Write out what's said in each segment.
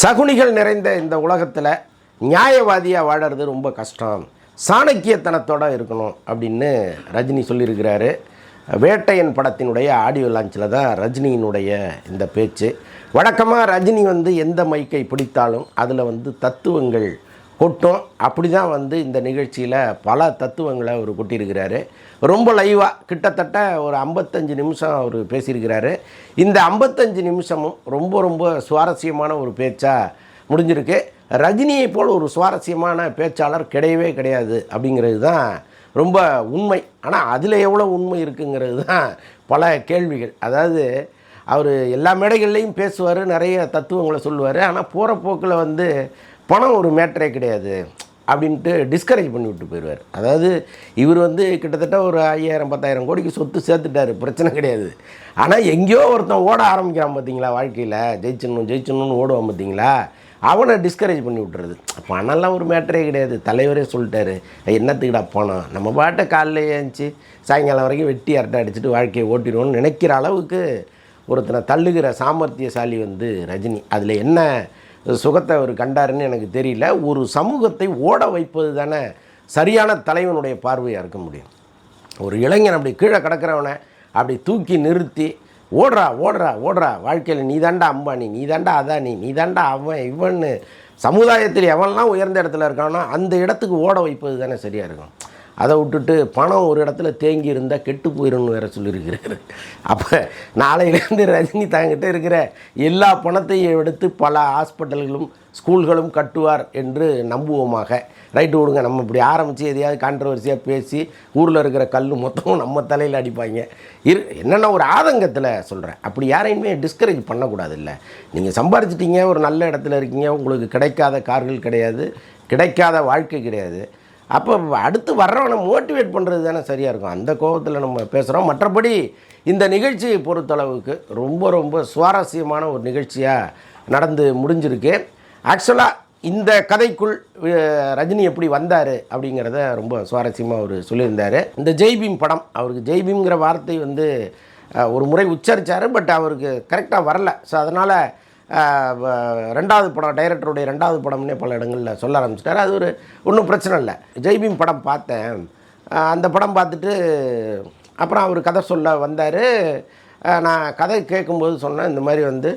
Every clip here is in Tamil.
சகுனிகள் நிறைந்த இந்த உலகத்தில் நியாயவாதியாக வாழறது ரொம்ப கஷ்டம். சாணக்கியத்தனத்தோட இருக்கணும் அப்படின்னு ரஜினி சொல்லியிருக்கிறாரு. வேட்டையன் படத்தினுடைய ஆடியோ லான்ச்சில் தான் ரஜினியினுடைய இந்த பேச்சு. வழக்கமாக ரஜினி வந்து எந்த மைக்கை பிடித்தாலும் அதில் வந்து தத்துவங்கள் கொட்டும். அப்படி தான் வந்து இந்த நிகழ்ச்சியில் பல தத்துவங்களை அவர் கொட்டியிருக்கிறாரு. ரொம்ப லைவாக கிட்டத்தட்ட ஒரு ஐம்பத்தஞ்சு நிமிஷம் அவர் பேசியிருக்கிறாரு. இந்த ஐம்பத்தஞ்சு நிமிஷமும் ரொம்ப ரொம்ப சுவாரஸ்யமான ஒரு பேச்சாக முடிஞ்சிருக்கு. ரஜினியை போல் ஒரு சுவாரஸ்யமான பேச்சாளர் கிடையவே கிடையாது அப்படிங்கிறது தான் ரொம்ப உண்மை. ஆனால் அதில் எவ்வளோ உண்மை இருக்குங்கிறது தான் பல கேள்விகள். அதாவது அவர் எல்லா மேடைகள்லையும் பேசுவார் நிறைய தத்துவங்களை சொல்லுவார். ஆனால் போகிற போக்கில் வந்து பணம் ஒரு மேட்டரே கிடையாது அப்படின்ட்டு டிஸ்கரேஜ் பண்ணி விட்டு போயிடுவார். அதாவது இவர் வந்து கிட்டத்தட்ட ஒரு ஐயாயிரம் பத்தாயிரம் கோடிக்கு சொத்து சேர்த்துட்டாரு. பிரச்சனை கிடையாது. ஆனால் எங்கேயோ ஒருத்தன் ஓட ஆரம்பிக்கிறான் பார்த்தீங்களா வாழ்க்கையில்? ஜெயிச்சிடணும் ஜெயிச்சிடணும்னு ஓடுவான் பார்த்தீங்களா அவனை டிஸ்கரேஜ் பண்ணி விட்டுறது. பணம்லாம் ஒரு மேட்டரே கிடையாது. தலைவரே சொல்லிட்டாரு. என்னத்துக்கிடா பணம்? நம்ம பாட்டை காலைல ஏஞ்சி சாயங்காலம் வரைக்கும் வெட்டி அரட்டை அடிச்சுட்டு வாழ்க்கையை ஓட்டிடுவோம்னு நினைக்கிற அளவுக்கு ஒருத்தனை தள்ளுகிற சாமர்த்தியசாலி வந்து ரஜினி. அதில் என்ன சுகத்தை அவர் கண்டாருன்னு எனக்கு தெரியல. ஒரு சமூகத்தை ஓட வைப்பது தானே சரியான தலைவனுடைய பார்வையாக இருக்க முடியும். ஒரு இளைஞன் அப்படி கீழே கிடக்கிறவனை அப்படி தூக்கி நிறுத்தி ஓடுறா ஓடுறா ஓடுறா வாழ்க்கையில் நீ தாண்டா அம்பானி நீ தாண்டா அதானி நீ தாண்டா அவன் இவன்னு. சமுதாயத்தில் எவன்லாம் உயர்ந்த இடத்துல இருக்கானோ அந்த இடத்துக்கு ஓட வைப்பது தானே சரியாக இருக்கும். அதை விட்டுட்டு பணம் ஒரு இடத்துல தேங்கி இருந்தால் கெட்டு போயிடும்னு வேற சொல்லியிருக்கிறாரு. அப்போ நாளையிலேருந்து ரஜினி தாங்கிட்ட இருக்கிற எல்லா பணத்தையும் எடுத்து பல ஹாஸ்பிட்டல்களும் ஸ்கூல்களும் கட்டுவார் என்று நம்புவோமாக. ரைட்டு விடுங்க நம்ம இப்படி ஆரம்பித்து எதையாவது கான்ட்ரவர்சியாக பேசி ஊரில் இருக்கிற கல் மொத்தமும் நம்ம தலையில் அடிப்பாங்க. இரு என்னென்ன ஒரு ஆதங்கத்தில் சொல்கிறேன் அப்படி யாரையுமே டிஸ்கரேஜ் பண்ணக்கூடாது இல்லை நீங்கள் சம்பாரிச்சிட்டிங்க ஒரு நல்ல இடத்துல இருக்கீங்க உங்களுக்கு கிடைக்காத கார்கள் கிடையாது கிடைக்காத வாழ்க்கை கிடையாது. அப்போ அடுத்து வர்றவனை மோட்டிவேட் பண்ணுறது தானே சரியாக இருக்கும். அந்த கோபத்தில் நம்ம பேசுகிறோம். மற்றபடி இந்த நிகழ்ச்சியை பொறுத்தளவுக்கு ரொம்ப ரொம்ப சுவாரஸ்யமான ஒரு நிகழ்ச்சியாக நடந்து முடிஞ்சிருக்கு. ஆக்சுவலாக இந்த கதைக்குள் ரஜினி எப்படி வந்தார் அப்படிங்கிறத ரொம்ப சுவாரஸ்யமாக அவர் சொல்லியிருந்தார். இந்த ஜெய்பீம் படம் அவருக்கு ஜெய்பீம்ங்கிற வார்த்தை வந்து ஒரு முறை உச்சரித்தார் பட் அவருக்கு கரெக்டாக வரல. ஸோ அதனால் ரெண்டாவது படம் டைரக்டருடைய ரெண்டாவது படம்னே பல இடங்களில் சொல்ல ஆரம்பிச்சிட்டாரு. அது ஒரு ஒன்றும் பிரச்சனை இல்லை. ஜெய்பீம் படம் பார்த்தேன். அந்த படம் பார்த்துட்டு அப்புறம் அவர் கதை சொல்ல வந்தார். நான் கதை கேட்கும்போது சொன்னேன் இந்த மாதிரி வந்து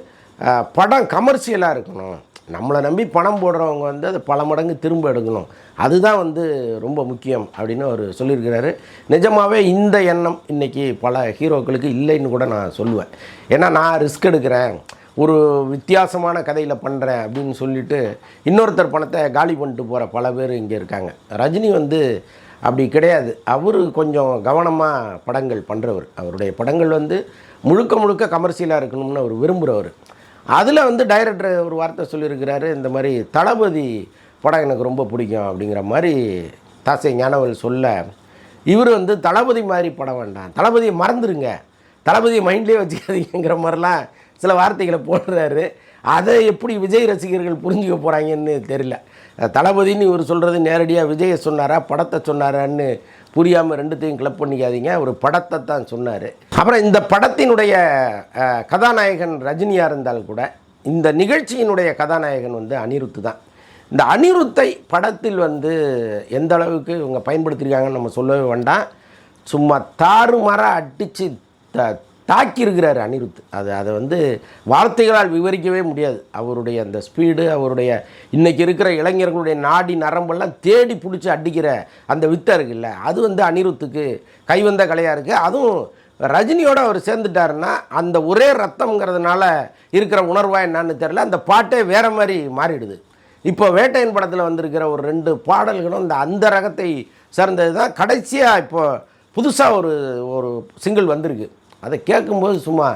படம் கமர்ஷியலாக இருக்கணும். நம்மளை நம்பி பணம் போடுறவங்க வந்து அதை பல மடங்கு திரும்ப எடுக்கணும். அதுதான் வந்து ரொம்ப முக்கியம் அப்படின்னு அவர் சொல்லியிருக்கிறாரு. நிஜமாகவே இந்த எண்ணம் இன்றைக்கி பல ஹீரோக்களுக்கு இல்லைன்னு கூட நான் சொல்லுவேன். ஏன்னா நான் ரிஸ்க் எடுக்கிறேன். ஒரு வித்தியாசமான கதையில் பண்ணுறேன் அப்படின்னு சொல்லிட்டு இன்னொருத்தர் பணத்தை காலி பண்ணிட்டு போகிற பல பேர் இங்கே இருக்காங்க. ரஜினி வந்து அப்படி கிடையாது. அவர் கொஞ்சம் கவனமாக படங்கள் பண்ணுறவர் அவருடைய படங்கள் வந்து முழுக்க முழுக்க கமர்ஷியலாக இருக்கணும்னு அவர் விரும்புகிறவர் அதில் வந்து டைரக்டர் ஒரு வார்த்தை சொல்லியிருக்கிறாரு இந்த மாதிரி தளபதி படம் எனக்கு ரொம்ப பிடிக்கும் அப்படிங்கிற மாதிரி தாசை ஞானவல் சொல்ல இவர் வந்து தளபதி மாதிரி படம் வேண்டாம். தளபதியை மறந்துடுங்க தளபதியை மைண்ட்லேயே வச்சுக்காதீங்கிற மாதிரிலாம் சில வார்த்தைகளை போடுறாரு. அதை எப்படி விஜய் ரசிகர்கள் புரிஞ்சுக்க போகிறாங்கன்னு தெரியல. தளபதின்னு இவர் சொல்கிறது நேரடியாக விஜயை சொன்னாரா படத்தை சொன்னாரான்னு புரியாமல் ரெண்டுத்தையும் கிளப் பண்ணிக்காதீங்க. ஒரு படத்தை தான் சொன்னார். அப்புறம் இந்த படத்தினுடைய கதாநாயகன் ரஜினியாக இருந்தால் கூட இந்த நிகழ்ச்சியினுடைய கதாநாயகன் வந்து அனிருத்து தான். இந்த அனிருத்தை படத்தில் வந்து எந்த அளவுக்கு இவங்க பயன்படுத்தியிருக்காங்கன்னு நம்ம சொல்லவே வேண்டாம். சும்மா தாறுமாறாக அடித்து த தாக்கியிருக்கிறார் அனிருத். அது அதை வந்து வார்த்தைகளால் விவரிக்கவே முடியாது. அவருடைய அந்த ஸ்பீடு அவருடைய இன்றைக்கி இருக்கிற இளைஞர்களுடைய நாடி நரம்பெல்லாம் தேடி பிடிச்சி அடிக்கிற அந்த வித்தை இருக்குல்ல அது வந்து அனிருத்துக்கு கைவந்த கலையாக இருக்குது அதுவும் ரஜினியோடு அவர் சேர்ந்துட்டாருன்னா அந்த ஒரே ரத்தம்ங்கிறதுனால இருக்கிற உணர்வாக என்னன்னு தெரில அந்த பாட்டே வேறு மாதிரி மாறிடுது. இப்போ வேட்டையன் படத்தில் வந்திருக்கிற ஒரு ரெண்டு பாடல்களும் இந்த அந்த ரகத்தை சேர்ந்தது தான் கடைசியாக இப்போ புதுசாக ஒரு ஒரு சிங்கிள் வந்திருக்கு. அதை கேட்கும்போது சும்மா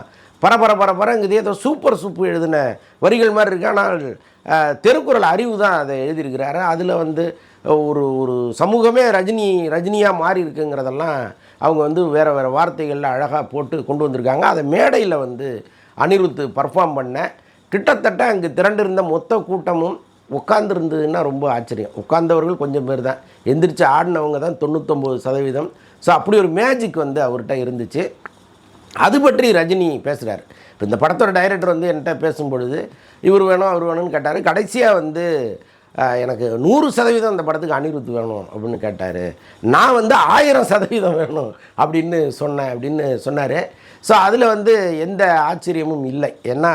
பரபர பரபரங்குது ஏதோ சூப்பர் சூப்பு எழுதின வரிகள் மாதிரி இருக்கு. ஆனால் தெருக்குறள் அறிவு தான் அதை எழுதியிருக்கிறாரு. அதில் வந்து ஒரு ஒரு சமூகமே ரஜினி ரஜினியாக மாறி இருக்குங்கிறதெல்லாம் அவங்க வந்து வேறு வேறு வார்த்தைகளில் அழகாக போட்டு கொண்டு வந்திருக்காங்க. அதை மேடையில் வந்து அனிருத்து பர்ஃபார்ம் பண்ண கிட்டத்தட்ட அங்கே திரண்டிருந்த மொத்த கூட்டமும் உட்காந்துருந்ததுன்னா ரொம்ப ஆச்சரியம். உட்கார்ந்தவர்கள் கொஞ்சம் பேர் தான். எந்திரிச்சு ஆடினவங்க தான் தொண்ணூத்தொம்பது சதவீதம். ஸோ அப்படி ஒரு மேஜிக் வந்து அவர்கிட்ட இருந்துச்சு. அது பற்றி ரஜினி பேசுகிறார் இப்போ இந்த படத்தோட டைரக்டர் வந்து என்கிட்ட பேசும்பொழுது இவர் வேணும் அவர் வேணும்னு கேட்டார். கடைசியாக வந்து எனக்கு நூறு சதவீதம் அந்த படத்துக்கு அனிருத் வேணும் அப்படின்னு கேட்டார். நான் வந்து ஆயிரம் சதவீதம் வேணும் அப்படின்னு சொன்னேன் அப்படின்னு சொன்னார். ஸோ அதில் வந்து எந்த ஆச்சரியமும் இல்லை. ஏன்னா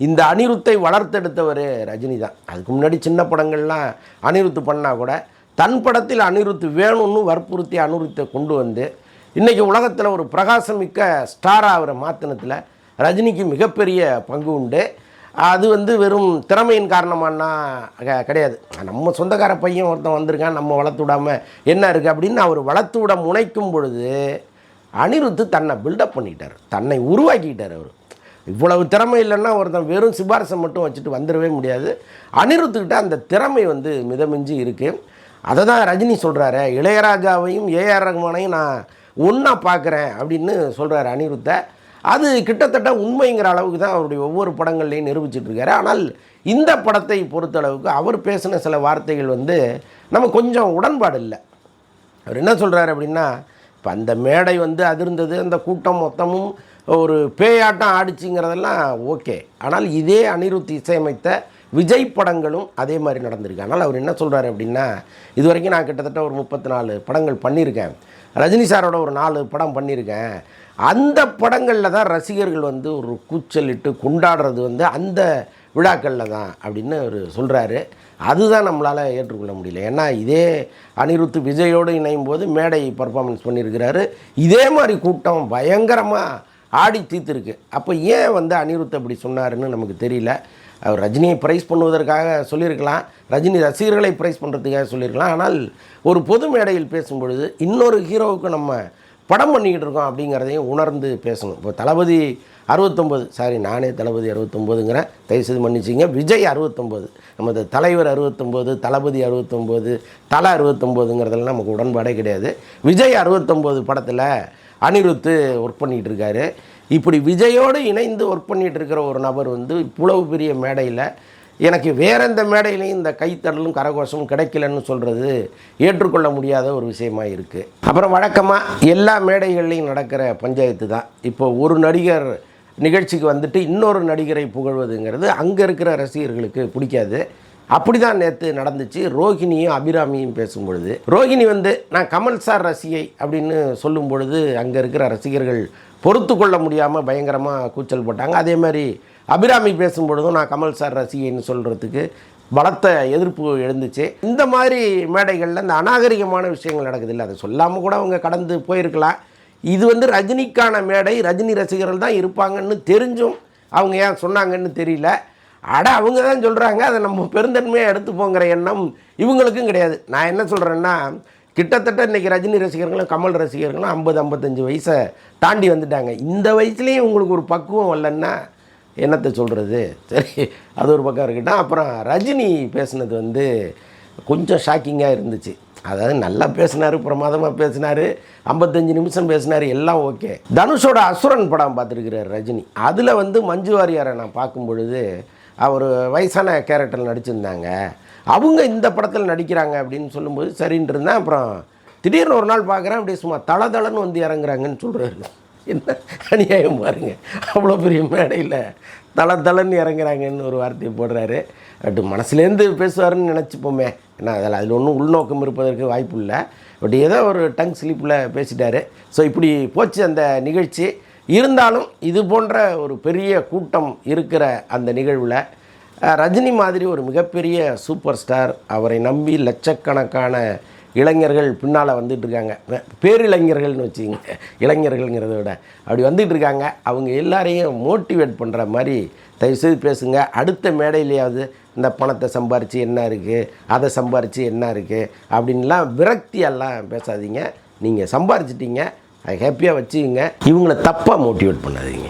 இந்த அனிருத்தை வளர்த்தெடுத்தவர் ரஜினி தான். அதுக்கு முன்னாடி சின்ன படங்கள்லாம் அனிருத்து பண்ணால் கூட தன் படத்தில் அனிருத்து வேணும்னு வற்புறுத்தி அனிருத்தை கொண்டு வந்து இன்றைக்கி உலகத்தில் ஒரு பிரகாசமிக்க ஸ்டாராக அவரை மாற்றினத்தில் ரஜினிக்கு மிகப்பெரிய பங்கு உண்டு. அது வந்து வெறும் திறமையின் காரணமானா க- கிடையாது. நம்ம சொந்தக்கார பையன் ஒருத்தன் வந்திருக்கான் நம்ம வளர்த்து விடாமல் என்ன இருக்குது அப்படின்னு அவர் வளர்த்து விட முனைக்கும் பொழுது அனிருத்து தன்னை பில்டப் பண்ணிட்டார். தன்னை உருவாக்கிட்டார் அவர். இவ்வளவு திறமை இல்லைன்னா ஒருத்தன் வெறும் சிபாரிசை மட்டும் வச்சுட்டு வந்துடவே முடியாது. அனிருத்துக்கிட்ட அந்த திறமை வந்து மிதமிஞ்சி இருக்குது அதை தான் ரஜினி சொல்கிறாரு இளையராஜாவையும் ஏஆர் ரகுமானையும் நான் ஒன்றா பார்க்குறேன் அப்படின்னு சொல்கிறார் அனிருத்தை. அது கிட்டத்தட்ட உண்மைங்கிற அளவுக்கு தான் அவருடைய ஒவ்வொரு படங்கள்லையும் நிரூபிச்சிட்ருக்காரு ஆனால் இந்த படத்தை பொறுத்தளவுக்கு அவர் பேசின சில வார்த்தைகள் வந்து நம்ம கொஞ்சம் உடன்பாடு இல்லை. அவர் என்ன சொல்கிறார் அப்படின்னா இப்போ அந்த மேடை வந்து அதிர்ந்தது அந்த கூட்டம் மொத்தமும் ஒரு பேயாட்டம் ஆடிச்சுங்கிறதெல்லாம் ஓகே. ஆனால் இதே அனிருத் இசையமைத்த விஜய் படங்களும் அதே மாதிரி நடந்திருக்கு. அதனால் அவர் என்ன சொல்கிறாரு அப்படின்னா இது வரைக்கும் நான் கிட்டத்தட்ட ஒரு முப்பத்தி நாலு படங்கள் பண்ணியிருக்கேன். ரஜினி சாரோட ஒரு நாலு படம் பண்ணியிருக்கேன். அந்த படங்களில் தான் ரசிகர்கள் வந்து ஒரு கூச்சலிட்டு கொண்டாடுறது வந்து அந்த விழாக்களில் தான் அப்படின்னு அவர் சொல்கிறாரு அதுதான் நம்மளால் ஏற்றுக்கொள்ள முடியல. ஏன்னா இதே அனிருத் விஜயோடு இணையும் போது மேடை பர்ஃபார்மன்ஸ் பண்ணியிருக்கிறாரு. இதே மாதிரி கூட்டம் பயங்கரமாக ஆடி தீர்த்துருக்கு. அப்போ ஏன் வந்து அனிருத் அப்படி சொன்னாருன்னு நமக்கு தெரியல. அவர் ரஜினியை ப்ரைஸ் பண்ணுவதற்காக சொல்லியிருக்கலாம். ரஜினி ரசிகர்களை ப்ரைஸ் பண்ணுறதுக்காக சொல்லியிருக்கலாம். ஆனால் ஒரு பொது மேடையில் பேசும்பொழுது இன்னொரு ஹீரோவுக்கு நம்ம படம் பண்ணிக்கிட்டு இருக்கோம் அப்படிங்கிறதையும் உணர்ந்து பேசணும். இப்போ தளபதி அறுபத்தொம்போது சாரி நானே தளபதி அறுபத்தொம்போதுங்கிறேன் தயவுசெய்து மன்னிச்சிங்க விஜய் அறுபத்தொம்போது நமது தலைவர் அறுபத்தொம்போது தளபதி அறுபத்தொம்போது தலை அறுபத்தொம்போதுங்கிறதுல நமக்கு உடன்பாடே கிடையாது. விஜய் அறுபத்தொம்போது படத்தில் அனிருத்து ஒர்க் பண்ணிகிட்டு இருக்காரு. இப்படி விஜயோடு இணைந்து ஒர்க் பண்ணிகிட்டு இருக்கிற ஒரு நபர் வந்து இவ்வளவு பெரிய மேடையில் எனக்கு வேற எந்த மேடையிலையும் இந்த கைத்தடலும் கரகோஷமும் கிடைக்கலன்னு சொல்கிறது ஏற்றுக்கொள்ள முடியாத ஒரு விஷயமா இருக்குது அப்புறம் வழக்கமாக எல்லா மேடைகள்லையும் நடக்கிற பஞ்சாயத்து தான். இப்போ ஒரு நடிகர் நிகழ்ச்சிக்கு வந்துட்டு இன்னொரு நடிகரை புகழ்வதுங்கிறது அங்கே இருக்கிற ரசிகர்களுக்கு பிடிக்காது. அப்படி தான் நேற்று நடந்துச்சு. ரோஹிணியும் அபிராமியும் பேசும்பொழுது ரோஹிணி வந்து நான் கமல் சார் ரசிகை அப்படின்னு சொல்லும் பொழுது அங்கே இருக்கிற ரசிகர்கள் பொறுத்து கொள்ள முடியாமல் பயங்கரமாக கூச்சல் போட்டாங்க. அதே மாதிரி அபிராமி பேசும்பொழுதும் நான் கமல் சார் ரசிகைன்னு சொல்கிறதுக்கு பலத்த எதிர்ப்பு எழுந்துச்சு. இந்த மாதிரி மேடைகளில் இந்த அநாகரிகமான விஷயங்கள் நடக்குது இல்லை அதை சொல்லாமல் கூட அவங்க கடந்து போயிருக்கலாம். இது வந்து ரஜினிக்கான மேடை ரஜினி ரசிகர்கள் தான் இருப்பாங்கன்னு தெரிஞ்சும் அவங்க ஏன் சொன்னாங்கன்னு தெரியல. அட அவங்க தான் சொல்கிறாங்க அதை நம்ம பெருந்தன்மையாக எடுத்துப்போங்கிற எண்ணம் இவங்களுக்கும் கிடையாது. நான் என்ன சொல்கிறேன்னா கிட்டத்தட்ட இன்றைக்கி ரஜினி ரசிகர்களும் கமல் ரசிகர்களும் ஐம்பது ஐம்பத்தஞ்சு வயசை தாண்டி வந்துட்டாங்க. இந்த வயசுலேயும் உங்களுக்கு ஒரு பக்குவம் வரலன்னா என்னத்தை சொல்கிறது சரி அது ஒரு பக்கம் இருக்கட்டும். அப்புறம் ரஜினி பேசுனது வந்து கொஞ்சம் ஷாக்கிங்காக இருந்துச்சு. அதாவது நல்லா பேசினார் பிரமாதமாக பேசினார் ஐம்பத்தஞ்சு நிமிஷம் பேசினார் எல்லாம் ஓகே. தனுஷோட அசுரன் படம் பார்த்துருக்கிறார் ரஜினி. அதில் வந்து மஞ்சு வாரியாரை நான் பார்க்கும் பொழுது அவர் வயசான கேரக்டர் நடிச்சிருந்தாங்க. அவங்க இந்த படத்தில் நடிக்கிறாங்க அப்படின்னு சொல்லும்போது சரின்னு இருந்தேன் அப்புறம் திடீர்னு ஒரு நாள் பார்க்குறேன் அப்படியே சும்மா தளதளன்னு வந்து இறங்குறாங்கன்னு சொல்கிறாரு என்ன அநியாயம் பாருங்க. அவ்வளோ பெரிய மேடையில் தள தளன்னு இறங்குறாங்கன்னு ஒரு வார்த்தையை போடுறாரு. அப்படி மனசுலேருந்து பேசுவாருன்னு நினச்சிப்போமே. ஏன்னா அதில் அதில் ஒன்றும் உள்நோக்கம் இருப்பதற்கு வாய்ப்பு இல்லை. பட் ஏதோ ஒரு டங் ஸ்லிப்பில் பேசிட்டாரு. ஸோ இப்படி போச்சு அந்த நிகழ்ச்சி. இருந்தாலும் இது போன்ற ஒரு பெரிய கூட்டம் இருக்கிற அந்த நிகழ்வில் ரஜினி மாதிரி ஒரு மிகப்பெரிய சூப்பர் ஸ்டார் அவரை நம்பி லட்சக்கணக்கான இளைஞர்கள் பின்னால் வந்துட்டு இருக்காங்க. பேரிளைஞர்கள்னு வச்சுங்க இளைஞர்கள்ங்கிறத விட. அப்படி வந்துட்டு இருக்காங்க. அவங்க எல்லாரையும் மோட்டிவேட் பண்ணுற மாதிரி தயவுசெய்து பேசுங்க. அடுத்த மேடையிலேயாவது இந்த பணத்தை சம்பாரித்து என்ன இருக்குது அதை சம்பாரித்து என்ன இருக்குது அப்படின்லாம் விரக்தியெல்லாம் பேசாதீங்க. நீங்கள் சம்பாரிச்சிட்டிங்க. அதை ஹாப்பியாக வச்சுக்கோங்க. இவங்களை தப்பாக மோட்டிவேட் பண்ணாதீங்க.